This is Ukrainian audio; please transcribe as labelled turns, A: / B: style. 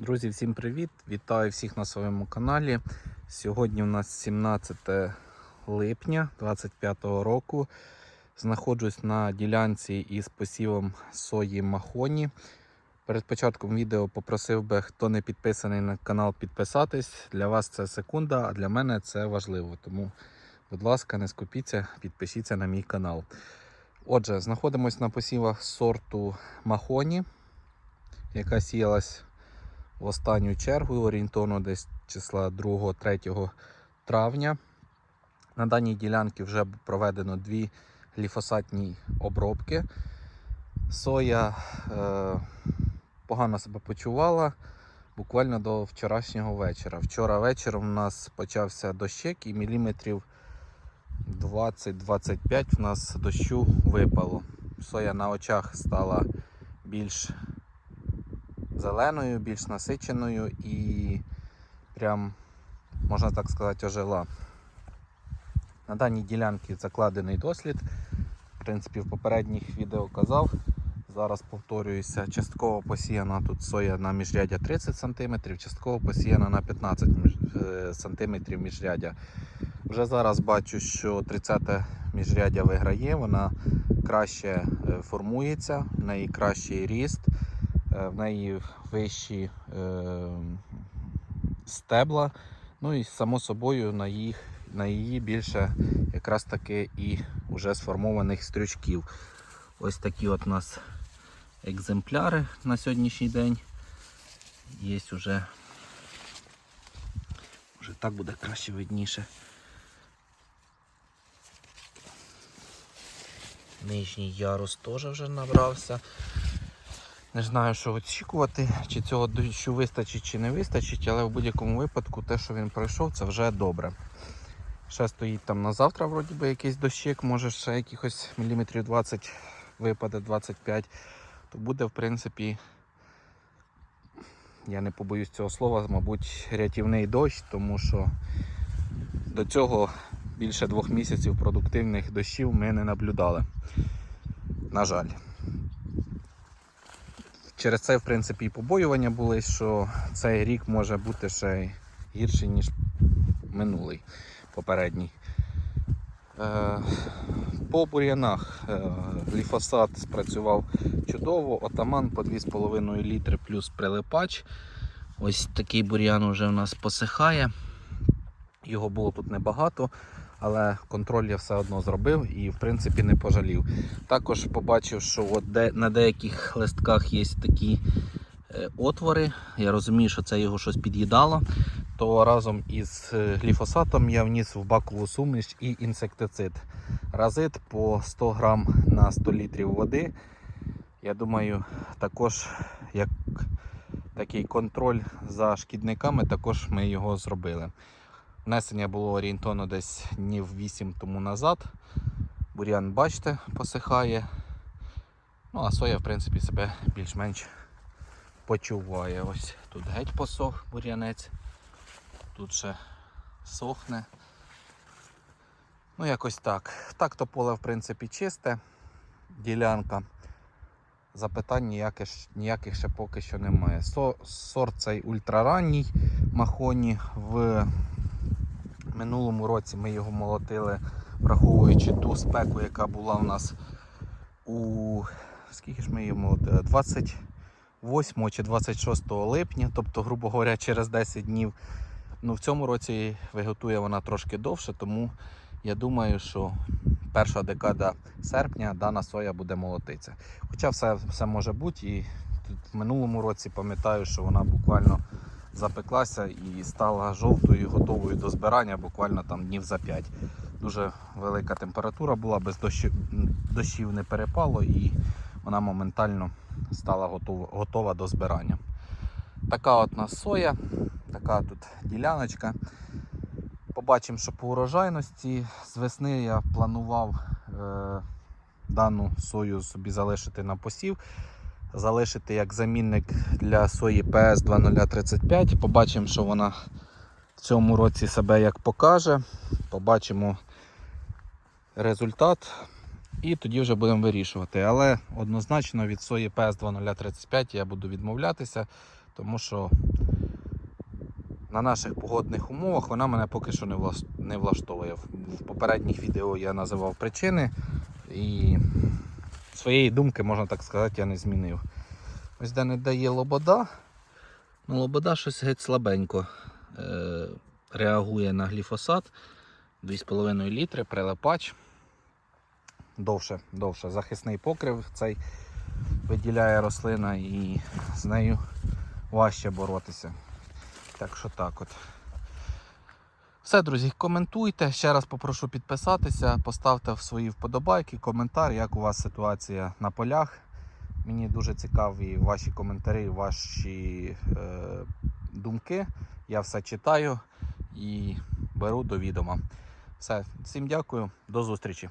A: Друзі, всім привіт! Вітаю всіх на своєму каналі. Сьогодні у нас 17 липня 2025 року. Знаходжусь на ділянці із посівом сої Махоні. Перед початком відео попросив би, хто не підписаний на канал, підписатись. Для вас це секунда, а для мене це важливо. Тому, будь ласка, не скупіться, підпишіться на мій канал. Отже, знаходимося на посівах сорту Махоні, яка сіялась в останню чергу, орієнтовно десь числа 2-3 травня. На даній ділянці вже проведено дві гліфосатні обробки. Соя е, погано себе почувала буквально до вчорашнього вечора. Вчора вечором у нас почався дощик і міліметрів 20-25 в нас дощу випало. Соя на очах стала більш зеленою, більш насиченою і прям, можна так сказати, ожила. На даній ділянці закладений дослід. В принципі, в попередніх відео казав. Зараз повторююся, частково посіяна тут соя на міжрядя 30 см, частково посіяна на 15 см міжрядя. Вже зараз бачу, що 30 міжрядя виграє, вона краще е, формується, в неї кращий ріст, в неї вищі е, стебла. Ну і само собою на, їх, на її більше якраз таки і вже сформованих стрючків. Ось такі от у нас екземпляри на сьогоднішній день. Є вже, вже так буде краще видніше. Нижній ярус теж вже набрався. Не знаю, що очікувати, чи цього дощу вистачить, чи не вистачить, але в будь-якому випадку те, що він пройшов, це вже добре. Ще стоїть там на завтра, вроді би, якийсь дощик, може ще якихось міліметрів 20 випаде, 25, то буде, в принципі, я не побоюсь цього слова, мабуть, рятівний дощ, тому що до цього більше двох місяців продуктивних дощів ми не наблюдали. На жаль. Через це, в принципі, і побоювання були, що цей рік може бути ще гірший, ніж минулий попередній. Е, По бур'янах е, гліфосат спрацював чудово, отаман по 2,5 літри плюс прилипач. Ось такий бур'ян вже у нас посихає. Його було тут небагато, але контроль я все одно зробив і в принципі не пожалів. Також побачив, що от де, на деяких листках є такі е, отвори. Я розумію, що це його щось під'їдало. То разом із е, гліфосатом я вніс в бакову суміш і інсектицид. Разит по 100 грам на 100 літрів води. Я думаю, також як такий контроль за шкідниками, також ми його зробили. Внесення було орієнтовно десь днів 8 тому назад. Бур'ян, бачите, посихає. Ну, а соя, в принципі, себе більш-менш почуває. Ось тут геть посох бур'янець. Тут ще сохне. Ну, якось так. Так то поле, в принципі, чисте. Ділянка. Запитань ніяких, ніяких ще поки що немає. Со, сорт цей ультраранній махоні. В минулому році ми його молотили, враховуючи ту спеку, яка була у нас у скільки ж ми її молотили? 28 чи 26 липня, тобто, грубо говоря, через 10 днів. Ну, В цьому році виготує вона трошки довше, тому я думаю, що перша декада серпня дана соя буде молотитися. Хоча все, все може бути. І в минулому році пам'ятаю, що вона буквально запеклася і стала жовтою, готовою до збирання буквально там днів за 5. Дуже велика температура була, без дощів, дощів не перепало і вона моментально стала готова, готова до збирання. Така от нас соя, така тут діляночка. Побачимо, що по урожайності з весни я планував е, дану сою собі залишити на посів залишити як замінник для сої PS 2035. Побачимо, що вона в цьому році себе як покаже. Побачимо результат. І тоді вже будемо вирішувати. Але однозначно від сої PS 2035 я буду відмовлятися, Тому що на наших погодних умовах вона мене поки що не, влаштовує. В попередніх відео я називав причини і своєї думки, можна так сказати, я не змінив. Ось де не дає лобода. Ну, лобода щось геть слабенько е- реагує на гліфосат. 2,5 літри, прилипач. Довше, довше. Захисний покрив цей виділяє рослина і з нею важче боротися. Так що так от. Все, друзі, коментуйте. Ще раз попрошу підписатися, поставте свої вподобайки, коментар, як у вас ситуація на полях. Мені дуже цікаві ваші коментарі, ваші е, думки. Я все читаю і беру до відома. Все, всім дякую, до зустрічі.